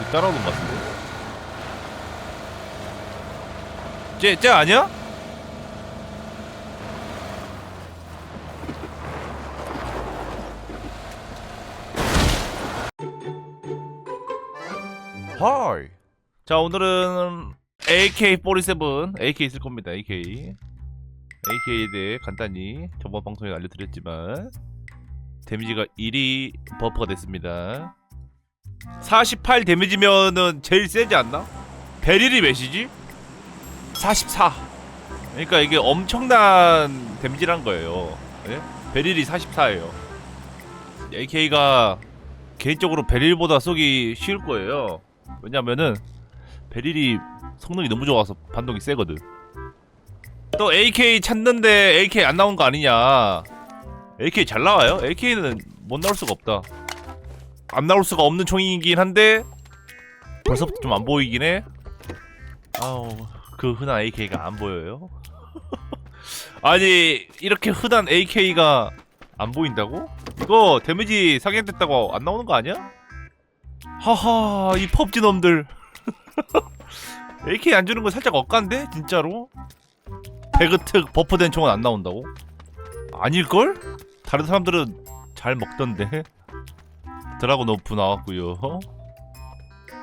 그 따라오는 것 같은데. 쟤, 쟤 아니야? 하이. 자, 오늘은 AK47, AK 있을 겁니다. AK. AK에 대해 간단히 저번 방송에 알려드렸지만 데미지가 1이 버프가 됐습니다. 48 데미지면은 제일 세지 않나? 베릴이 몇이지? 44. 그러니까 이게 엄청난 데미지란 거예요. 예? 베릴이 44예요. AK가 개인적으로 베릴보다 쏘기 쉬울 거예요. 왜냐면은 베릴이 성능이 너무 좋아서 반동이 세거든. 또 AK 찾는데 AK 안 나온 거 아니냐? AK 잘 나와요? AK는 못 나올 수가 없다. 안 나올 수가 없는 총이긴 한데 벌써부터 좀 안 보이긴 해. 아우 그 흔한 AK가 안 보여요? 아니 이렇게 흔한 AK가 안 보인다고? 이거 데미지 상향됐다고 안 나오는 거 아니야? 하하 이 펍지 놈들 AK 안 주는 거 살짝 억간데 진짜로? 배그특 버프된 총은 안 나온다고? 아닐걸? 다른 사람들은 잘 먹던데 드라곤 오프 나왔고요.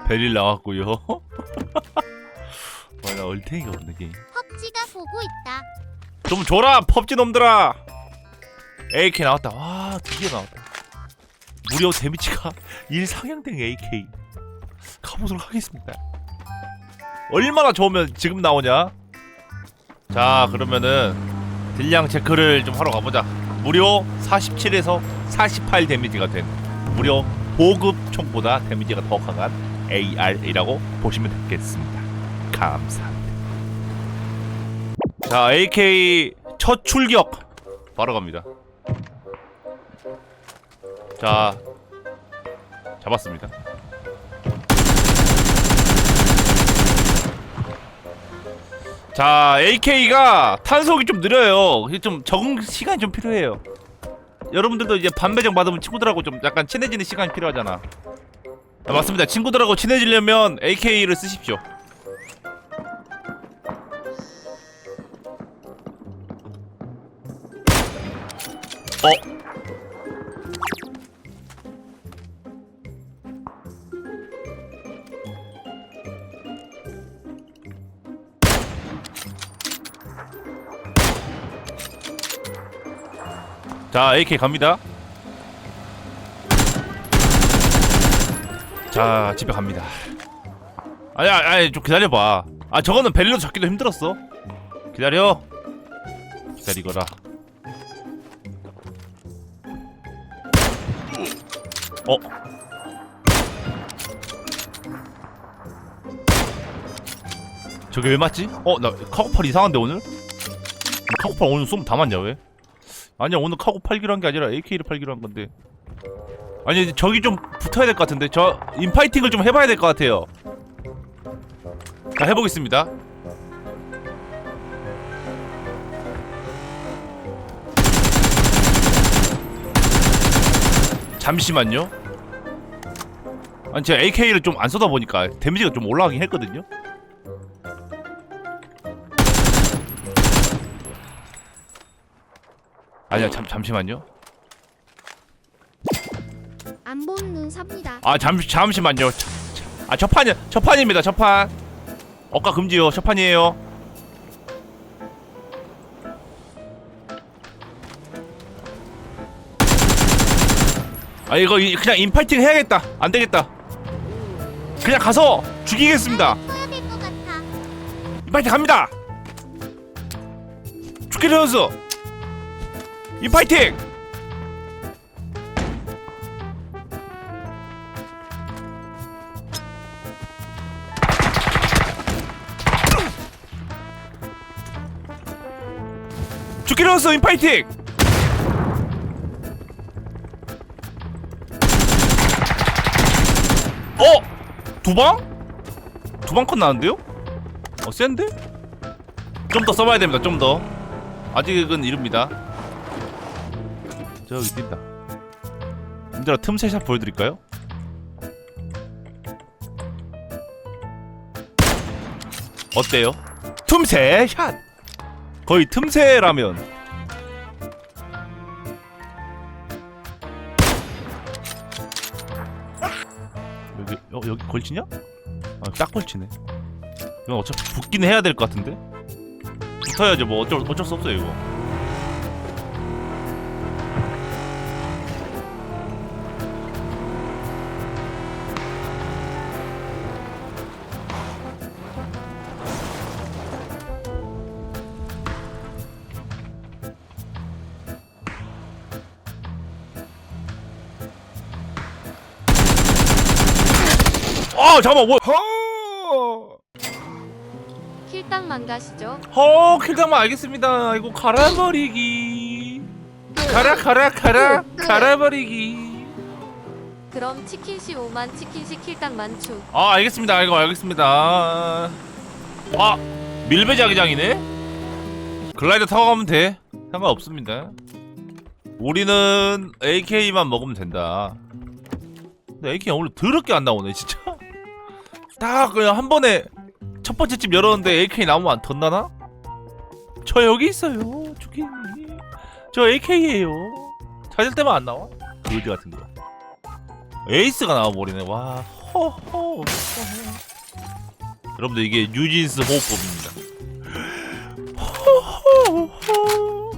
베릴 나왔고요. 와나 얼탱이가 없네 게임. 펍지가 보고 있다. 좀 줘라 펍지 놈들아! AK 나왔다. 와 드디어 나왔다. 무려 데미지가 1 상향된 AK 가보도록 하겠습니다. 얼마나 좋으면 지금 나오냐? 자 그러면은 딜량 체크를 좀 하러 가보자. 무려 47에서 48 데미지가 된 무려 보급 총보다 데미지가 더 강한 AR이라고 보시면 되겠습니다 감사합니다 자, AK 첫 출격 바로 갑니다. 자, 잡았습니다. 자, AK가 탄속이 좀 느려요. 좀 적응 시간이 좀 필요해요. 여러분들도 이제 반배정 받으면 친구들하고 좀 약간 친해지는 시간이 필요하잖아. 아, 맞습니다. 친구들하고 친해지려면 AK를 쓰십시오. 어? 자, AK 갑니다. 자, 집에 갑니다. 아니, 아니, 좀 기다려봐. 아, 저거는 벨리로 잡기도 힘들었어. 기다려. 기다리거라. 어? 저게 왜 맞지? 어? 나 카고팔 이상한데 오늘? 카고팔 오늘 쏘면 다 맞냐 왜? 아니야 오늘 카고 팔기로 한 게 아니라 AK를 팔기로 한 건데. 아니 저기 좀 붙어야 될 것 같은데. 저 인파이팅을 좀 해봐야 될 것 같아요. 자 해보겠습니다. 잠시만요. 아니 제가 AK를 좀 안 쏘다 보니까 데미지가 좀 올라가긴 했거든요 아니야 잠, 잠시만요 안 보는 눈 삽니다. 아 잠시 잠시만요. 자, 자. 아 첫판이 첫판입니다. 첫판. 억가 금지요. 첫판이에요. 아 이거 이- 그냥 인파이팅 해야겠다. 안 되겠다. 그냥 가서 죽이겠습니다. 해야 될것 같아. 인파이팅 갑니다. 죽게 되었어. 인파이팅. 죽게 되었어. 인파이팅. 어? 두 방? 두 방 컷 나는데요? 어 센데? 좀 더 써봐야 됩니다. 좀 더. 아직은 이릅니다. 저기 뛴다. 님들아 틈새샷 보여드릴까요? 어때요? 틈새 샷 거의 틈새라면 여기 어, 여기 걸치냐? 아, 딱 걸치네 이건 어차피 붙긴 해야 될 것 같은데 붙어야지 뭐 어쩔 어쩔 수 없어요 이거 아 잠깐만 뭐 허! 킬당만 가시죠. 허 킬당만 알겠습니다. 이거 갈아버리기. 갈아 갈아 갈아 갈아버리기. 그럼 치킨시 5만 치킨시 킬당만 추. 아 알겠습니다. 이거 알겠습니다. 아 밀배 자기장이네? 글라이더 타고 가면 돼. 상관없습니다. 우리는 AK만 먹으면 된다. 근데 AK 오늘 더럽게 안 나오네 진짜 딱 그냥 한 번에 첫 번째 집 열었는데 AK 나오면 안 덧나나? 저 여기 있어요 주키님 저 AK예요. 찾을 때만 안 나와? 그지 같은 거 에이스가 나와버리네. 와 허허. 여러분들 이게 뉴진스 호흡법입니다. 허허허.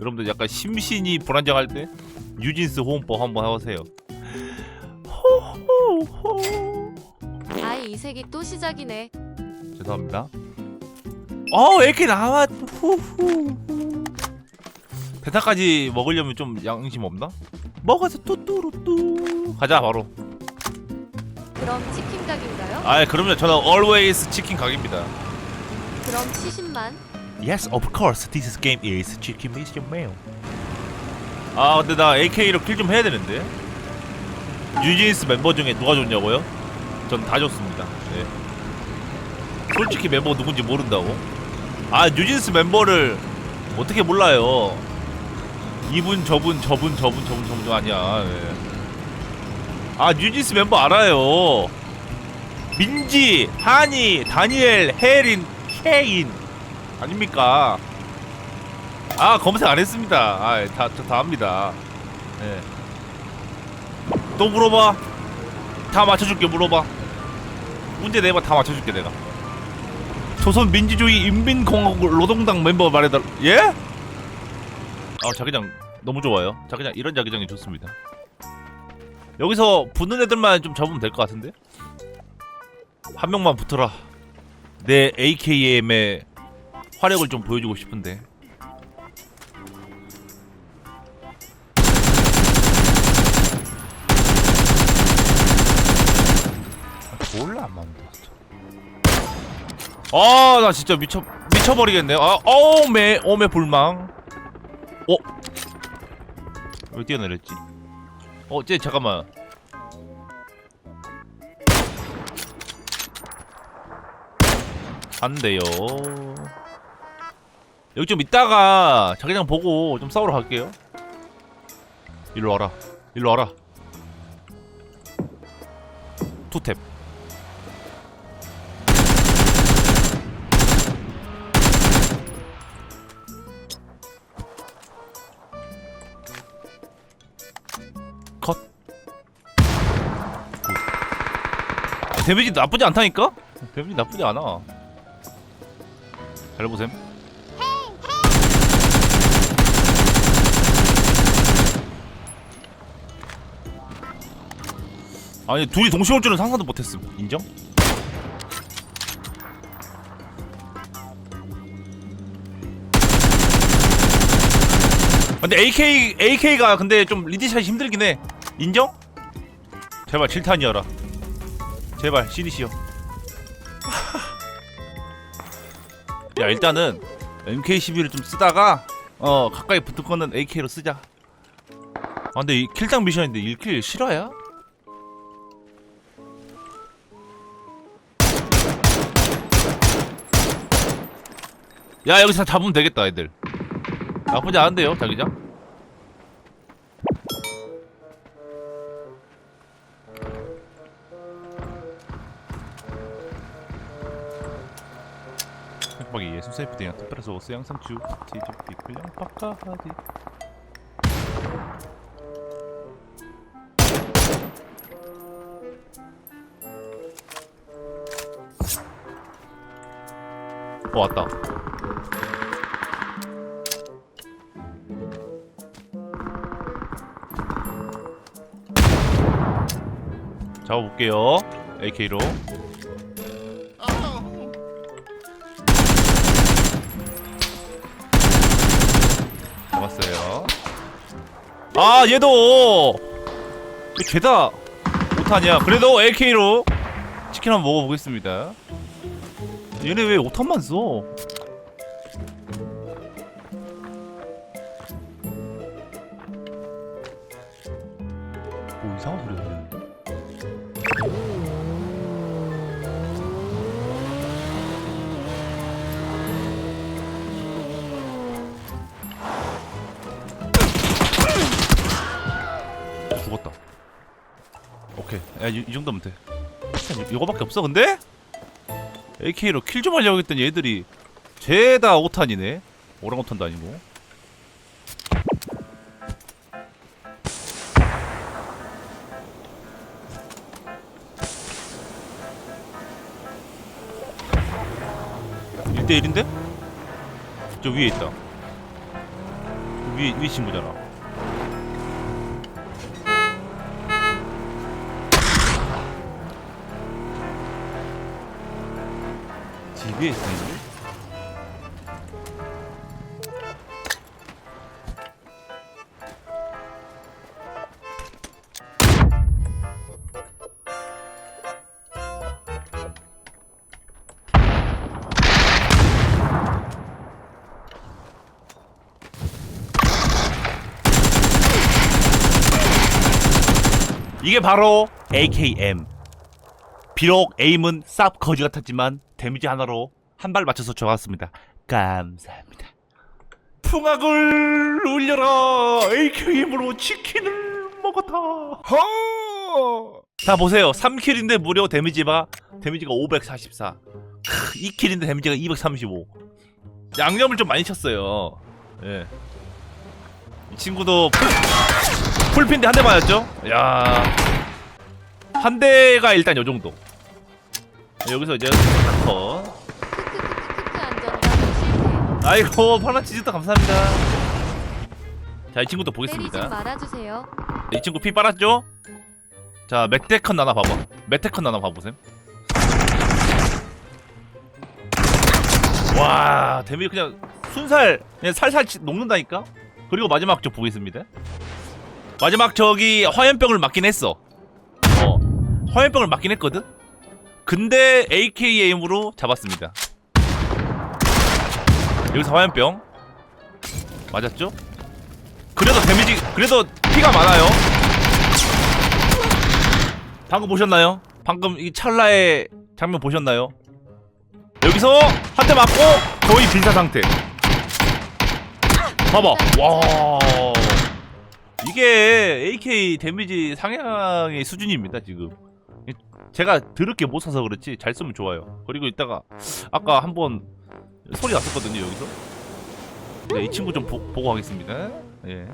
여러분들 약간 심신이 불안정할 때 뉴진스 호흡법 한번 해보세요 아이 이 색이 또 시작이네. 죄송합니다. 어, AK 나왔. 후후. 대타까지 먹으려면 좀 양심 없나? 먹어서 뚜뚜루뚜. 가자 바로. 그럼 치킨 각인가요? 아, 그럼요. 저는 always 치킨 각입니다. 그럼 70만. Yes, of course. This game is chicken mission meal. 아, 근데 나 AK로 킬 좀 해야 되는데. 뉴진스 멤버 중에 누가 좋냐고요? 전 다 좋습니다. 네. 솔직히 멤버 누군지 모른다고? 아, 뉴진스 멤버를 어떻게 몰라요? 이분, 저분, 저분, 저분, 저분, 저분 아니야. 네. 아, 뉴진스 멤버 알아요. 민지, 하니, 다니엘, 혜린, 케인. 아닙니까? 아 검색 안 했습니다. 아다다 합니다. 예. 또 물어봐. 다 맞춰줄게 물어봐. 문제 내봐 다 맞춰줄게 내가. 조선 민주주의 인민공화국 노동당 멤버 말해달. 예? 아 자기장 너무 좋아요. 자기장 이런 자기장이 좋습니다. 여기서 붙는 애들만 좀 잡으면 될 것 같은데? 한 명만 붙어라. 내 AKM의 화력을 좀 보여주고 싶은데 안 맞는다 진짜 아 나 진짜 미쳐 미쳐버리겠네 아 어메 어메 불망 어? 왜 뛰어내렸지? 어, 쟤 잠깐만. 안 돼요. 여기 좀 있다가 자기장 보고 좀 싸우러 갈게요. 일로 와라. 일로 와라. 투탭. 데미지 나쁘지 않다니까? 데미지 나쁘지 않아. 잘 보셈. 아니 둘이 동시에 올 줄은 상상도 못했음. 인정? 근데 AK AK가 근데 좀 리디샷이 힘들긴 해. 인정? 제발 7탄이어라. 제발 시리시여. 야 일단은 MK11을 좀 쓰다가 어 가까이 붙을 거는 AK로 쓰자. 아 근데 이 킬당 미션인데 1킬 실화야? 야 여기서 다 잡으면 되겠다 애들 나쁘지 않은데요 자기장? 예술 세이프 대양 특별해서 오스 양상추 치즈 비클량 파카하디 어 왔다. 잡아볼게요. AK로 아 얘도. 죄다 못하냐? 그래도 AK로 치킨 한번 먹어보겠습니다. 얘네 왜 5탄만 써? 오케이. 야, 이, 이 정도면 돼. 이- 이거밖에 없어, 근데? AK로 킬 좀 하려고 했더니 얘들이 죄다 5탄이네. 오랑우탄도 아니고. 일대일인데저 위에 있다. 위, 위 친구잖아. 있어 이거? 이게 바로 AKM. 비록 에임은 쌉 거지 같았지만 데미지 하나로 한 발 맞춰서 좋았습니다. 감사합니다. 풍악을 울려라 AKM으로 치킨을 먹었다. 허! 자 보세요. 3킬인데 무려 데미지가 데미지가 544. 크, 2킬인데 데미지가 235. 양념을 좀 많이 쳤어요. 예. 이 친구도 풀, 풀핀데 한 대 맞았죠? 야. 한 대가 일단 요 정도. 여기서 이제 컷. 크크크크크 안전단 실패. 아이고 파란 치즈도 감사합니다. 자 이 친구도 때리지 보겠습니다. 말아주세요. 이 친구 피 빨았죠? 자 메테컨 나나 봐봐. 메테컨 나나 봐보셈. 와 데미지 그냥 순살 그냥 살살 치- 녹는다니까. 그리고 마지막 적 보겠습니다. 마지막 적이 화염병을 맞긴 했어. 어 화염병을 맞긴 했거든. 근데 AKM으로 잡았습니다. 여기서 화염병 맞았죠? 그래도 데미지 그래도 피가 많아요. 방금 보셨나요? 방금 이 찰나의 장면 보셨나요? 여기서 한 대 맞고 거의 빈사 상태. 봐봐. 와. 이게 AK 데미지 상향의 수준입니다, 지금. 제가 드럽게 못 사서 그렇지 잘 쓰면 좋아요. 그리고 이따가 아까 한번 소리 났었거든요, 여기서. 네, 이 친구 좀 보, 보고 가겠습니다. 예.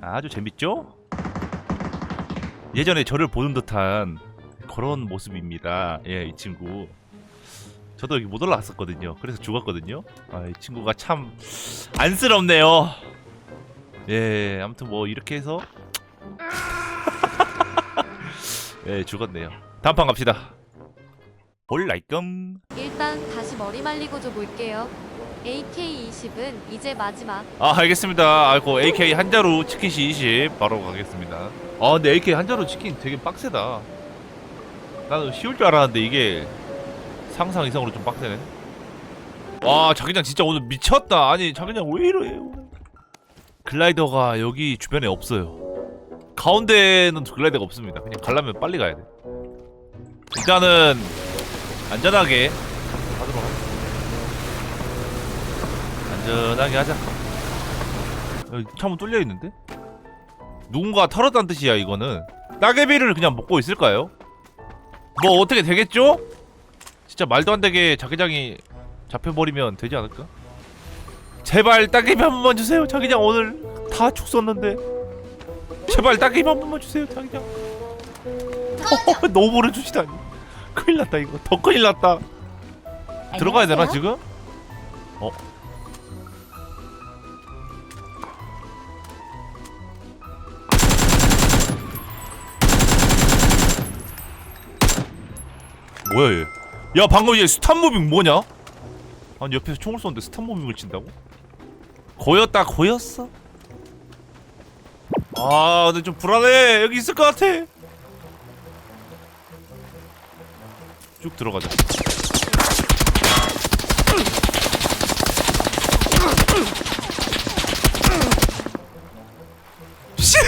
아주 재밌죠? 예전에 저를 보는 듯한 그런 모습입니다. 예, 이 친구. 저도 여기 못 올라갔었거든요. 그래서 죽었거든요. 아, 이 친구가 참 안쓰럽네요. 예, 아무튼 뭐 이렇게 해서 예, 죽었네요. 다음 판 갑시다. 볼라이끔. 일단 다시 머리 말리고 좀 볼게요. AK20은 이제 마지막. 아 알겠습니다. 아이고 AK 한자루 치킨시 20 바로 가겠습니다. 아 근데 AK 한자루 치킨 되게 빡세다. 나는 쉬울 줄 알았는데 이게 상상 이상으로 좀 빡세네. 와 자기장 진짜 오늘 미쳤다. 아니 자기장 왜 이래. 글라이더가 여기 주변에 없어요. 가운데는 글라이더가 없습니다. 그냥 가려면 빨리 가야 돼. 일단은 안전하게 하도록 하겠습니다. 안전하게 하자. 여기 창문 뚫려 있는데? 누군가 털었다는 뜻이야 이거는. 따개비를 그냥 먹고 있을까요? 뭐 어떻게 되겠죠? 진짜 말도 안 되게 자기장이 잡혀버리면 되지 않을까? 제발 따개비 한 번만 주세요 자기장 오늘 다축 썼는데 제발 따개비 한 번만 주세요 자기장 어, 노브를 주시다니 큰일 났다 이거 더 큰일 났다 들어가야 되나 지금? 어? 뭐야 얘? 야 방금 얘 스탑 무빙 뭐냐? 아니 옆에서 총을 쏘는데 스탑 무빙을 친다고? 고였다 고였어? 아 근데 좀 불안해 여기 있을 것 같아 쭉 들어가자 씨.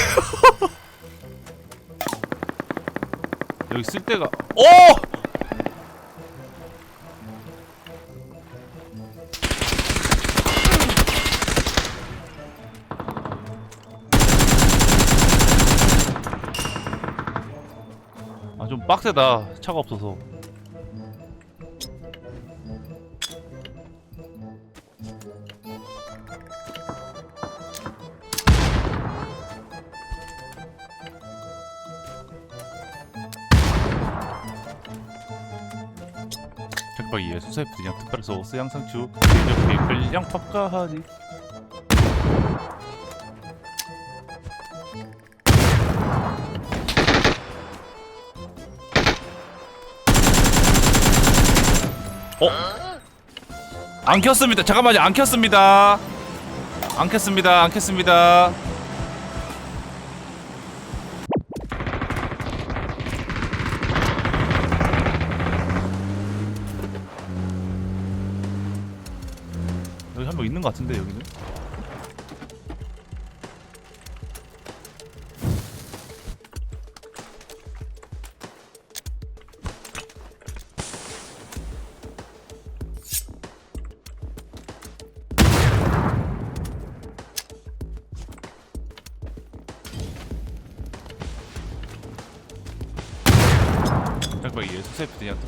여기 쓸 데가 오! 빡세다 차가 없어서. 작박이에 수사에 그냥 특별 소스 양상추 옆에 그냥 팝까지 어? 안 켰습니다. 잠깐만요. 안 켰습니다. 안 켰습니다. 안 켰습니다. 여기 한 명 있는 것 같은데 여기는.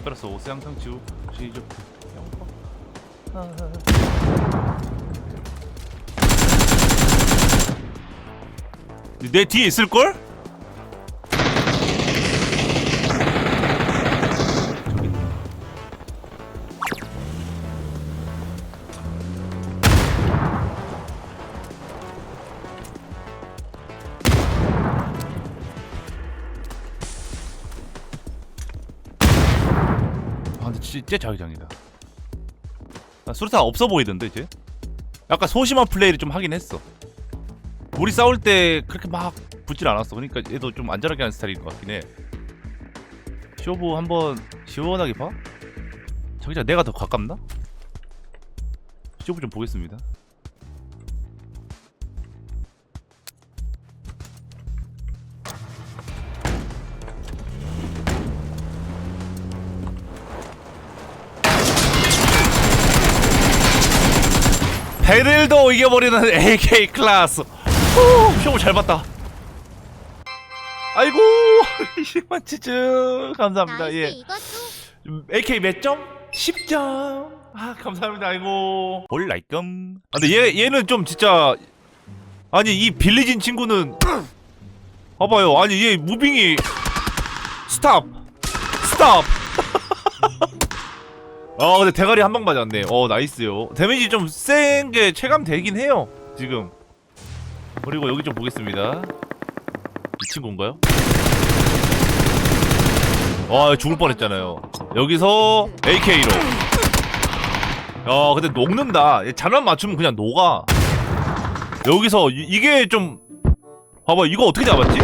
특별해서 오스 양상추 시족 내 뒤에 있을 걸? 진짜 자기장이다. 아, 수류탄 없어 보이던데 이제? 약간 소심한 플레이를 좀 하긴 했어. 우리 싸울 때 그렇게 막 붙질 않았어. 그러니까 얘도 좀 안전하게 하는 스타일인 것 같긴 해. 쇼부 한번 시원하게 봐. 자기장 내가 더 가깝나? 쇼부 좀 보겠습니다 베릴도 이겨버리는 AK 클라스 후, 쇼부 잘 봤다 아이고 20만 치즈 감사합니다 예 AK 몇 점? 10점. 아 감사합니다. 아이고. 올라이끔. 아, 근데 얘 얘는 좀 진짜 아니 이 빌리진 친구는 봐봐요. 아니 얘 무빙이 스탑 스탑. 아 근데 대가리 한 방 맞았네. 어 나이스요. 데미지 좀 센 게 체감되긴 해요. 지금. 그리고 여기 좀 보겠습니다. 이 친구인가요? 와 죽을 뻔했잖아요. 여기서 AK로. 야 근데 녹는다. 얘 잘만 맞추면 그냥 녹아. 여기서 이, 이게 좀 봐봐 이거 어떻게 잡았지?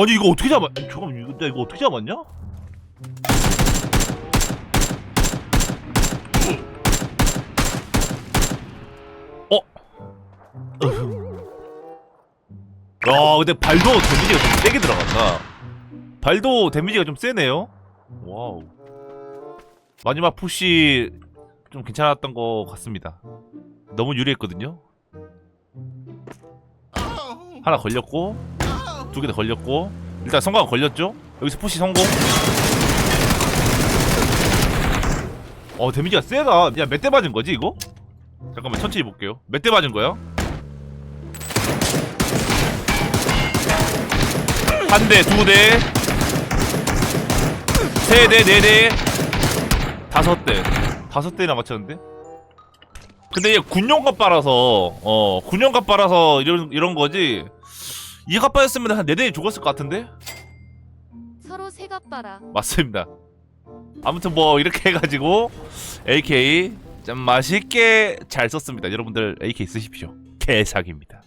아니 이거 어떻게 잡았? 아니, 잠깐만 이거 내가 이거 어떻게 잡았냐? 어? 야 근데 발도 데미지가 좀 세게 들어간다 발도 데미지가 좀 세네요 와우 마지막 푸시 좀 괜찮았던 것 같습니다 너무 유리했거든요 하나 걸렸고 두개더 걸렸고 일단 성과가 걸렸죠? 여기서 푸시 성공. 어 데미지가 세다. 야 몇 대 맞은 거지 이거? 잠깐만 천천히 볼게요. 몇 대 맞은 거야? 한 대, 두 대, 세 대, 네 대, 다섯 대, 다섯 대나 맞췄는데? 근데 얘 군용갑 빨아서 어 군용갑 빨아서 이런 이런 거지 이갑 빠였으면 한네대 죽었을 것 같은데? 서로 새갑바라. 맞습니다. 아무튼 뭐 이렇게 해가지고 AK 좀 맛있게 잘 썼습니다. 여러분들 AK 쓰십시오. 개사기입니다.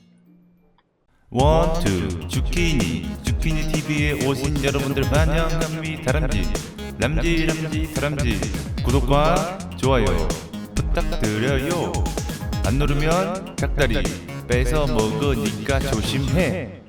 원투 주키니 주키니 TV에 오신 여러분들 환영합니다 다람쥐 람쥐 람쥐 다람쥐 구독과 좋아요 부탁드려요 안 누르면 닭다리 뺏어 먹으니까 조심해